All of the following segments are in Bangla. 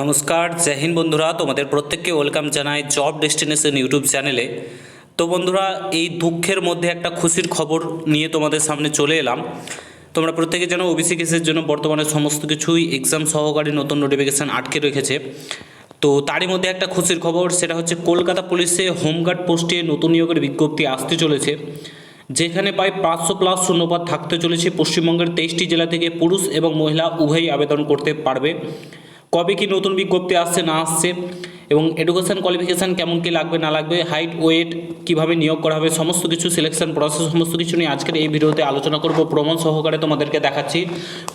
নমস্কার, জয় বন্ধুরা, তোমাদের প্রত্যেককে ওয়েলকাম জানাই জব ডেস্টিনেশন ইউটিউব চ্যানেলে তো বন্ধুরা, এই দুঃখের মধ্যে একটা খুশির খবর নিয়ে তোমাদের সামনে চলে এলাম। তোমরা প্রত্যেকে যেন ওবিসি কেসের জন্য বর্তমানে সমস্ত কিছুই এক্সাম সহকারী নতুন নোটিফিকেশান আটকে রেখেছে। তো তারই মধ্যে একটা খুশির খবর, সেটা হচ্ছে কলকাতা পুলিশে হোমগার্ড পোস্টে নতুন নিয়োগের বিজ্ঞপ্তি আসতে চলেছে, যেখানে প্রায় পাঁচশো প্লাস শূন্যপাত থাকতে চলেছে। পশ্চিমবঙ্গের তেইশটি জেলা থেকে পুরুষ এবং মহিলা উভয়ই আবেদন করতে পারবে। কবে কি নতুন বিজ্ঞপ্তি আসছে, না আসছে এবং এডুকেশন কোয়ালিফিকেশান কেমন কি লাগবে, না লাগবে হাইট ওয়েট কীভাবে নিয়োগ করা হবে, সমস্ত কিছু সিলেকশন প্রসেস সমস্ত কিছু নিয়ে আজকের এই ভিডিওতে আলোচনা করব, প্রমাণ সহকারে তোমাদেরকে দেখাচ্ছি।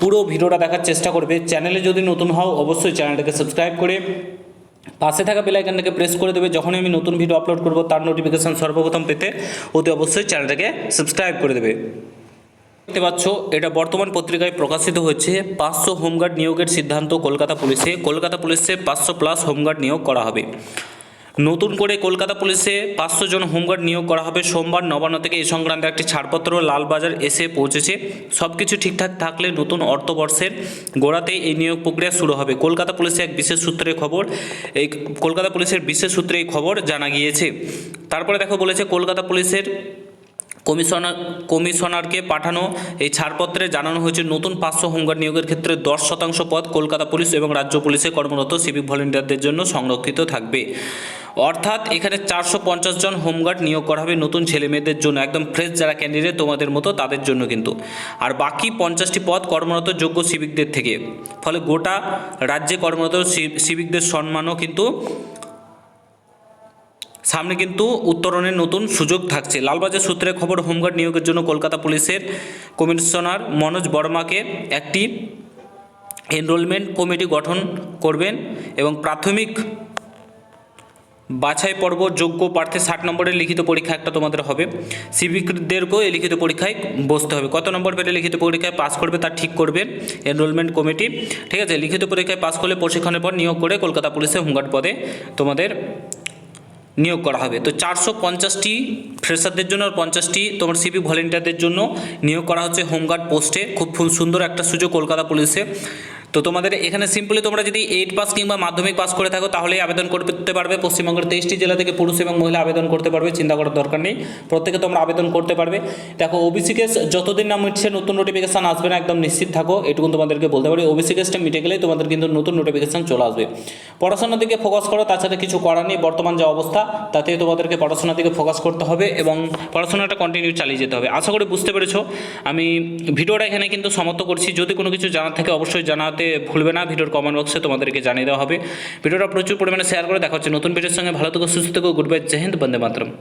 পুরো ভিডিওটা দেখার চেষ্টা করবে। চ্যানেলে যদি নতুন হও, অবশ্যই চ্যানেলটাকে সাবস্ক্রাইব করে পাশে থাকা বেল আইকনটাকে প্রেস করে দেবে। যখনই আমি নতুন ভিডিও আপলোড করব, তার নোটিফিকেশান সর্বপ্রথম পেতে অতি অবশ্যই চ্যানেলটাকে সাবস্ক্রাইব করে দেবে। দেখতে পাচ্ছ, এটা বর্তমান পত্রিকায় প্রকাশিত হচ্ছে পাঁচশো হোমগার্ড নিয়োগের সিদ্ধান্ত কলকাতা পুলিশে। কলকাতা পুলিশে পাঁচশো প্লাস হোমগার্ড নিয়োগ করা হবে। নতুন করে কলকাতা পুলিশে পাঁচশো জন হোমগার্ড নিয়োগ করা হবে। সোমবার নবান্ন থেকে এই সংক্রান্ত একটি ছাড়পত্র লালবাজার এসে পৌঁছেছে। সব কিছু ঠিকঠাক থাকলে নতুন অর্থবর্ষের গোড়াতেই এই নিয়োগ প্রক্রিয়া শুরু হবে। কলকাতা পুলিশে এক বিশেষ সূত্রে খবর, এই কলকাতা পুলিশের বিশেষ সূত্রে এই খবর জানা গিয়েছে। তারপরে দেখো বলেছে, কলকাতা পুলিশের কমিশনার, কমিশনারকে পাঠানো। এই ছাড়পত্রে জানানো হয়েছে, নতুন পাঁচশো হোমগার্ড নিয়োগের ক্ষেত্রে দশ শতাংশ পদ কলকাতা পুলিশ এবং রাজ্য পুলিশে কর্মরত সিভিক ভলেন্টিয়ারদের জন্য সংরক্ষিত থাকবে। অর্থাৎ এখানে চারশো পঞ্চাশ জন হোমগার্ড নিয়োগ করা হবে নতুন ছেলে মেয়েদের জন্য। একদম ফ্রেশ যারা ক্যান্ডিডেট তোমাদের মতো তাদের জন্য কিন্তু। আর বাকি পঞ্চাশটি পদ কর্মরত যোগ্য সিভিকদের থেকে। ফলে গোটা রাজ্যে কর্মরত সিভিকদের সম্মানও কিন্তু সামনে কিন্তু উত্তরণের নতুন সুযোগ থাকছে। লালবাজার সূত্রে খবর, হোমগার্ড নিয়োগের জন্য কলকাতা পুলিশের কমিশনার মনোজ বর্মাকে একটি এনরোলমেন্ট কমিটি গঠন করবেন এবং প্রাথমিক বাছাই পর্ব যোগ্য প্রার্থী ষাট নম্বরের লিখিত পরীক্ষা একটা তোমাদের হবে। সিভিকদেরকেও এই লিখিত পরীক্ষায় বসতে হবে। কত নম্বর পেলে লিখিত পরীক্ষায় পাস করবে তা ঠিক করবে এনরোলমেন্ট কমিটি ঠিক আছে? লিখিত পরীক্ষায় পাস করলে প্রশিক্ষণের পর নিয়োগ করে কলকাতা পুলিশে হোমগার্ড পদে তোমাদের নিয়োগ করা হবে। তো চারশো পঞ্চাশটি ফ্রেশারদের জন্য পঞ্চাশটি তোমার সিপি ভলেন্টিয়ারদের জন্য নিয়োগ করা হচ্ছে হোমগার্ড পোস্টে খুব সুন্দর একটা সুযোগ কলকাতা পুলিশে। তো তোমাদের এখানে সিম্পলি তোমরা যদি এইট পাস কিংবা মাধ্যমিক পাস করে থাকো তাহলেই আবেদন করতে পারবে। পশ্চিমবঙ্গের তেইশটি জেলা থেকে পুরুষ এবং মহিলা আবেদন করতে পারবে, চিন্তা করার দরকার নেই। প্রত্যেকে তোমরা আবেদন করতে পারবে। দেখো ওবিসি কেস যতদিন না মিটছে, নতুন নোটিফিকেশান আসবে না, একদম নিশ্চিত থাকো। এটুকু তোমাদেরকে বলতে পারি ওবিসি কেসটা মিটে গেলেই তোমাদের কিন্তু নতুন নোটিফিকেশান চলে আসবে। পড়াশোনার দিকে ফোকাস করো তাছাড়া কিছু করার নেই। বর্তমান যে অবস্থা তাতে তোমাদেরকে পড়াশোনার দিকে ফোকাস করতে হবে এবং পড়াশোনাটা কন্টিনিউ চালিয়ে যেতে হবে। আশা করি বুঝতে পেরেছ। আমি ভিডিওটা এখানে কিন্তু সমাপ্ত করছি। যদি কোনো কিছু জানার থাকে অবশ্যই জানাতে ভুলবে না। ভিডিওর কমেন্ট বক্সে তোমাদেরকে জানিয়ে দেওয়া হবে। ভিডিওটা প্রচুর পরিমাণে শেয়ার করে দেখা হচ্ছে নতুন ভিডিওর সঙ্গে। ভালো থেকো, সুস্থ থেকো গুড বাই জয় বন্দে মাতরম।